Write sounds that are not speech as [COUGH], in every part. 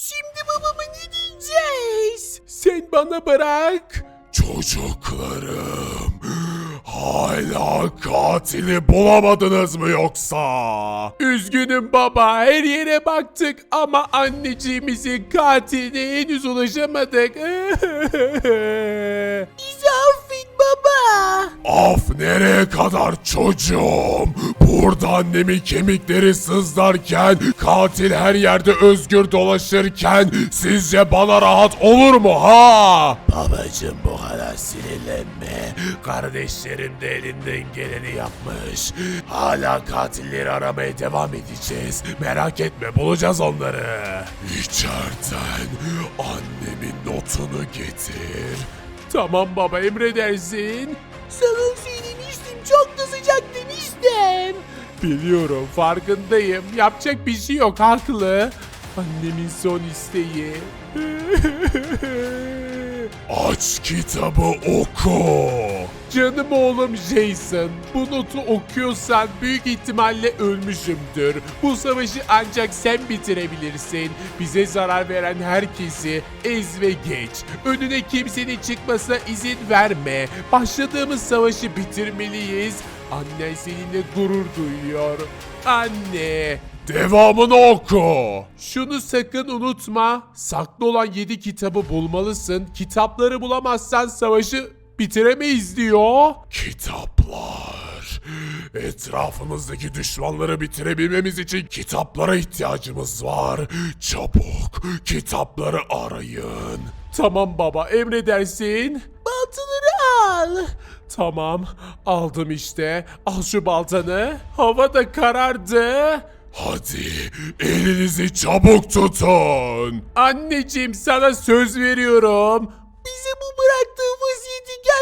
Şimdi babama ne diyeceğiz? Sen bana bırak. Çocuklarım, hala katili bulamadınız mı yoksa? Üzgünüm baba her yere baktık ama anneciğimizin katiline henüz ulaşamadık. [LAUGHS] Bizi affet baba. Af nereye kadar çocuğum? Burada annemin kemikleri sızlarken, katil her yerde özgür dolaşırken sizce bana rahat olur mu ha? Babacım bu kadar sinirlenme. Kardeşlerim de elinden geleni yapmış. Hala katilleri aramaya devam edeceğiz. Merak etme bulacağız onları. İçeriden annemin notunu getir. Tamam baba emredersin. Sana söylemiştim çok da sıcak demiştim. Biliyorum farkındayım. Yapacak bir şey yok haklı. Annemin son isteği. Aç kitabı oku. Canım oğlum Jason, bu notu okuyorsan büyük ihtimalle ölmüşümdür. Bu savaşı ancak sen bitirebilirsin. Bize zarar veren herkesi ez ve geç. Önüne kimsenin çıkmasına izin verme. Başladığımız savaşı bitirmeliyiz. Annen seninle gurur duyuyor. Anne. Devamını oku. Şunu sakın unutma. Saklı olan 7 kitabı bulmalısın. Kitapları bulamazsan savaşı bitiremeyiz diyor. Kitaplar. Etrafımızdaki düşmanları bitirebilmemiz için kitaplara ihtiyacımız var. Çabuk kitapları arayın. Tamam baba emredersin. Baltaları al. Tamam aldım işte. Al şu baltanı. Hava da karardı. Hadi elinizi çabuk tutun. Anneciğim sana söz veriyorum. Bize bu bıraktığın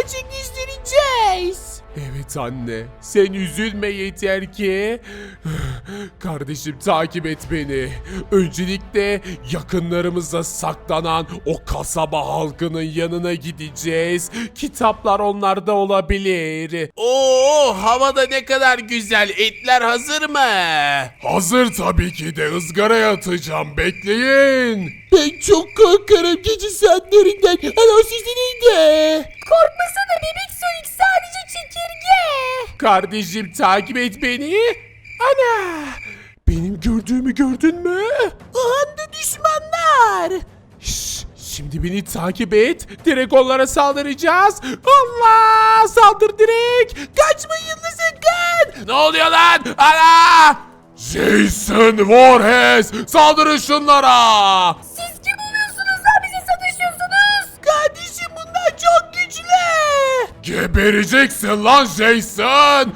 gerçekleştireceğiz. Evet anne, sen üzülme yeter ki. [SIGHS] Kardeşim takip et beni. Öncelikle yakınlarımıza saklanan o kasaba halkının yanına gideceğiz. Kitaplar onlarda olabilir. Oo, havada ne kadar güzel. Etler hazır mı? Hazır tabii ki de ızgaraya atacağım bekleyin. Ben çok korkarım gece saatlerinden. Alo sizin neydi? Korkmasana bebek Sonic sadece çekirge. Kardeşim takip et beni. Ana! Benim gördüğümü gördün mü? Anda düşmanlar. Şş, şimdi beni takip et. Direkt onlara saldıracağız. Allah! Saldır direkt. Kaçmayın da sakın. Ne oluyor lan? Ana! Jason Voorhees saldırın şunlara. Siz kim oluyorsunuz da bize satışıyorsunuz? Kardeşim bunlar çok güçlü. Gebereceksin lan Jason.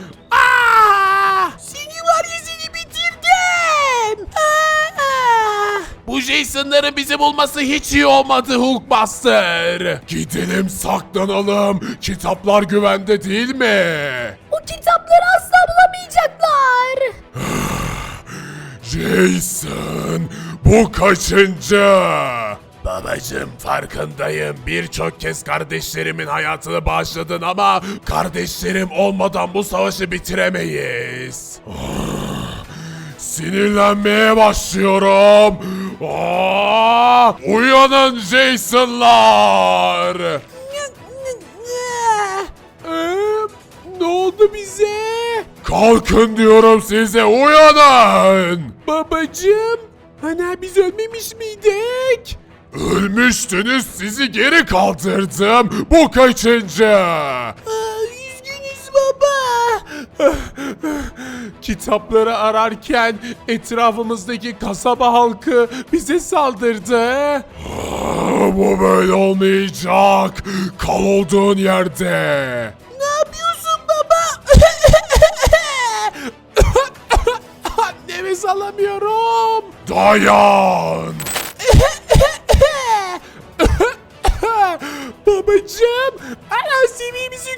Bu Jason'ların bizi bulması hiç iyi olmadı Hulkbuster. Gidelim saklanalım. Kitaplar güvende değil mi? O kitapları asla bulamayacaklar. Jason bu kaçıncı? Babacım farkındayım. Birçok kez kardeşlerimin hayatını bağışladın ama kardeşlerim olmadan bu savaşı bitiremeyiz. Ah, Sinirlenmeye başlıyorum. Aa, uyanın Jason'lar. Ee, ne oldu bize? Kalkın diyorum size uyanın. Babacım, hani biz ölmemiş miydik? Ölmüştünüz sizi geri kaldırdım. Bu kaçıncı? Aa, üzgünüz baba. Kitapları ararken etrafımızdaki kasaba halkı bize saldırdı. [GASPS] Bu böyle olmayacak. Kal olduğun yerde. Ne yapıyorsun baba? [COUGHS] Nefes alamıyorum. Dayan. [COUGHS] Babacım, ana seviyemizi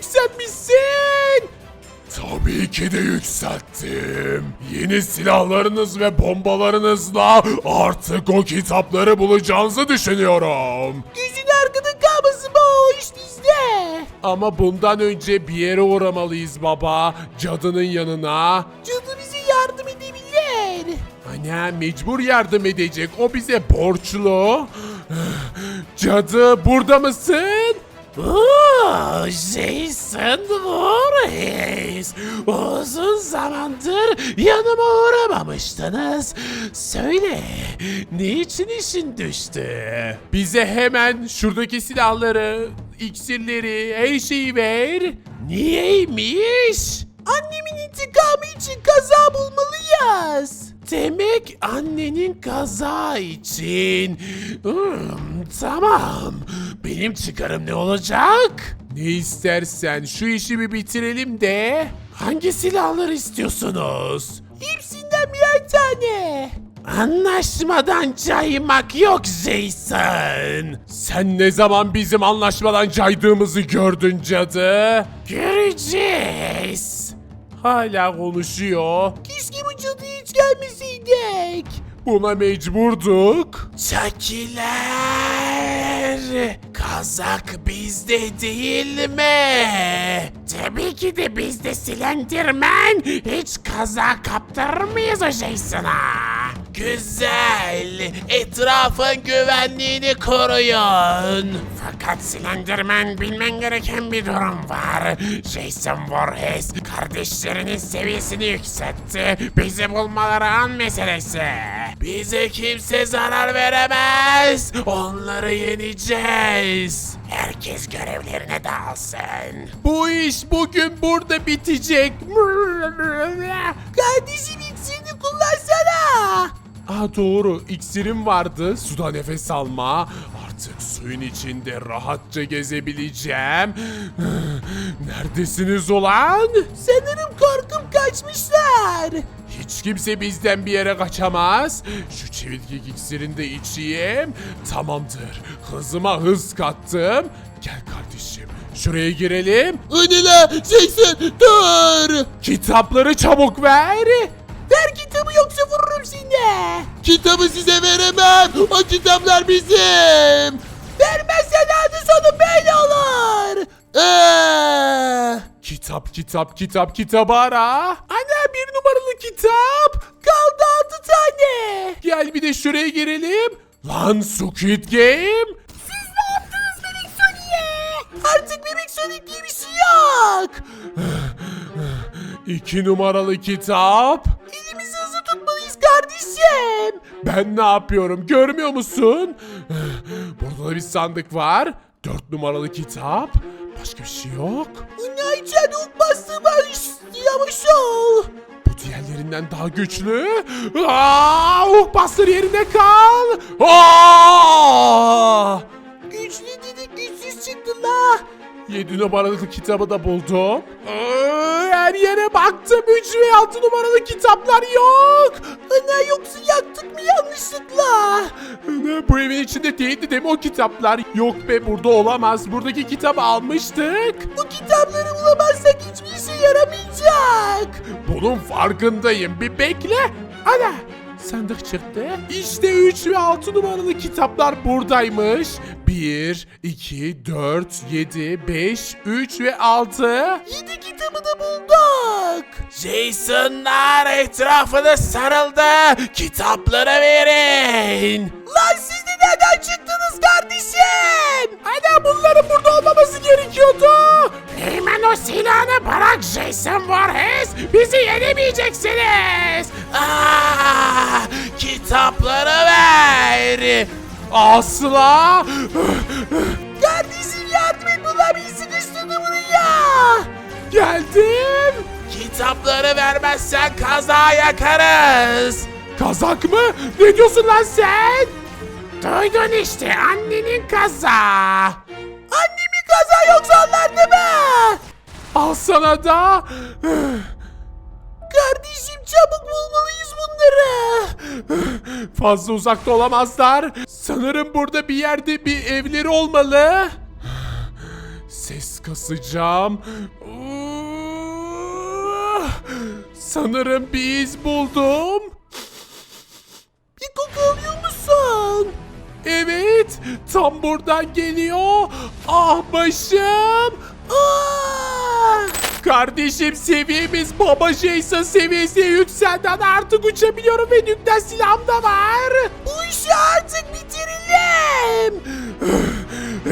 2'de yükselttim. Yeni silahlarınız ve bombalarınızla artık o kitapları bulacağınızı düşünüyorum. Gözün arkada kalmasın boş bizde. Ama bundan önce bir yere uğramalıyız baba. Cadının yanına. Cadı bize yardım edebilir. Ana mecbur yardım edecek. O bize borçlu. [GASPS] Cadı burada mısın? Aa! Oo, Jason Voorhees. Uzun zamandır yanıma uğramamıştınız. Söyle, niçin işin düştü? Bize hemen şuradaki silahları, iksirleri, her şeyi ver. Niyeymiş? Annemin intikamı için kaza bulmalıyız. Demek annenin kaza için. Hmm, tamam. Benim çıkarım ne olacak? Ne istersen şu işi bir bitirelim de. Hangi silahları istiyorsunuz? Hepsinden birer tane. Anlaşmadan caymak yok Jason. Sen ne zaman bizim anlaşmadan caydığımızı gördün cadı? Göreceğiz. Hala konuşuyor. Keşke bu cadıya hiç gelmeseydik. Buna mecburduk. Çakiler. Kazak bizde değil mi? Tabii ki de bizde Slenderman. Hiç kaza kaptırır mıyız o Jason'a? Güzel. Etrafın güvenliğini koruyun. Fakat Slenderman bilmen gereken bir durum var. Jason Voorhees kardeşlerinin seviyesini yükseltti. Bizi bulmaları an meselesi. Bize kimse zarar veremez. Onları yeneceğiz. Herkes görevlerine dağılsın. Bu iş bugün burada bitecek. Kardeşim iksirini kullansana. Aa doğru iksirim vardı. Suda nefes alma. Artık suyun içinde rahatça gezebileceğim. Neredesiniz ulan? Sanırım korkum kaçmışlar. Hiç kimse bizden bir yere kaçamaz. Şu çeviklik iksirini de içeyim. Tamamdır. Hızıma hız kattım. Gel kardeşim. Şuraya girelim. Önüne Jason dur. Kitapları çabuk ver. Ver kitabı yoksa vururum seni. Kitabı size veremem. O kitaplar bizim. Vermezsen adı sonu böyle olur. Ee, Kitap kitap kitap kitabı ara. Ana bir numaralı kitap. kaldı altı tane. Gel bir de şuraya girelim. Lan Squid Game. Siz ne yaptınız bebek Sony'e? Artık bebek Sonic diye bir şey yok. İki numaralı kitap. Elimizi hızlı tutmalıyız kardeşim. Ben ne yapıyorum görmüyor musun? Burada da bir sandık var. Dört numaralı kitap. Başka bir şey yok. Ol. Bu diğerlerinden daha güçlü. Aa, oh bastır yerinde kal. Aa! Güçlü dedik güçsüz çıktı la. 7 numaralı kitabı da buldum. Aa, her yere baktım. 3 ve 6 numaralı kitaplar yok. Ana yoksa yaktık mı yanlışlıkla? Ne, bu evin içinde değildi değil mi o kitaplar? Yok be burada olamaz. Buradaki kitabı almıştık. Bu kitapları bulamazsak hiçbir işe yaramayacak. Bunun farkındayım. Bir bekle. Ana sandık çıktı. İşte 3 ve 6 numaralı kitaplar buradaymış. 1, 2, 4, 7, 5, 3 ve 6. Yedi kitabı da bulduk. Jasonlar etrafına sarıldı. Kitapları verin. Lan siz de nereden çıktınız kardeşim? Ana bunların burada olmaması gerekiyordu. Hemen o silahını bırak Jason Voorhees. Bizi yenemeyeceksiniz. Aa, kitapları ver. Asla. Kardeşim yardım et bunlar beni sıkıştırdı buraya. Geldim. Kitapları vermezsen kaza yakarız. Kazak mı? Ne diyorsun lan sen? Duydun işte annenin kaza. Annemin kaza yoksa anlardı mı? Al sana da. Kardeşim çabuk bulmalıyız bunları. Fazla uzakta olamazlar. Sanırım burada bir yerde bir evleri olmalı. Ses kasacağım. Sanırım bir iz buldum. Evet, tam buradan geliyor. Ah başım. Aa! Kardeşim seviyemiz baba Jason seviyesine yükselden artık uçabiliyorum ve nükleer silahım da var. Bu işi artık bitirelim.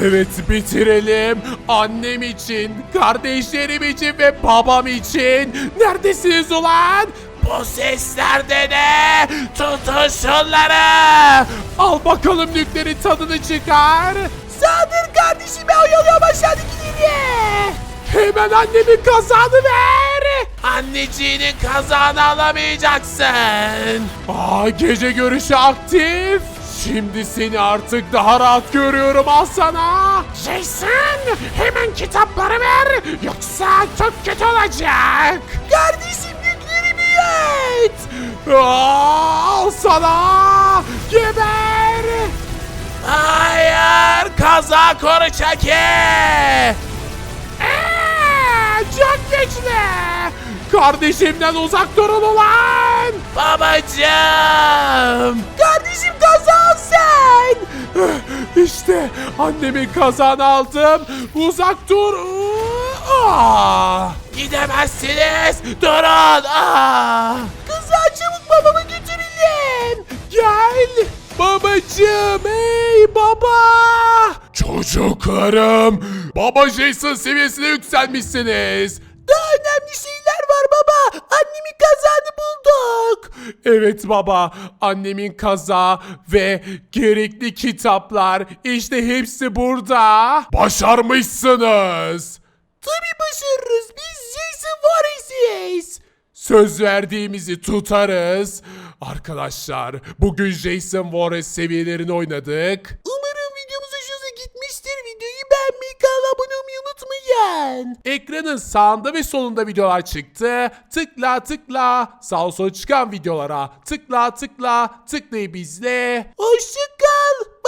Evet bitirelim. Annem için, kardeşlerim için ve babam için. Neredesiniz ulan? Bu sesler de ne? Tutun şunları. Al bakalım nüklerin tadını çıkar. Saldır kardeşim ben oyalıyorum aşağıdakileri. Hemen annemin kazağını ver. Anneciğinin kazağını alamayacaksın. Aa gece görüşü aktif. Şimdi seni artık daha rahat görüyorum al sana. Jason hemen kitapları ver yoksa çok kötü olacak. Kardeşim Aa, al sana. Geber. Hayır kaza koru çeki. Ee, çok güçlü. Kardeşimden uzak durun ulan. Babacığım. Kardeşim kazan sen. İşte annemin kazağını aldım. Uzak dur. Aa, gidemezsiniz. Durun. Aa. Kızlar çabuk babamı götürelim. Gel. Babacığım. Hey baba. Çocuklarım, Baba Jason seviyesine yükselmişsiniz. Daha önemli şeyler var baba. Annemin kazanı bulduk. Evet baba, annemin kaza ve gerekli kitaplar işte hepsi burada. Başarmışsınız. Tabii başarırız. Biz Jason Voorhees'iyiz. Söz verdiğimizi tutarız. Arkadaşlar, bugün Jason Voorhees seviyelerini oynadık. Umarım videomuz hoşunuza gitmiştir. Videoyu beğenmeyi, kanala abone olmayı unutmayın. Ekranın sağında ve solunda videolar çıktı. Tıkla tıkla sağ sol çıkan videolara tıkla tıkla tıklayıp izle. Hoşçakalın.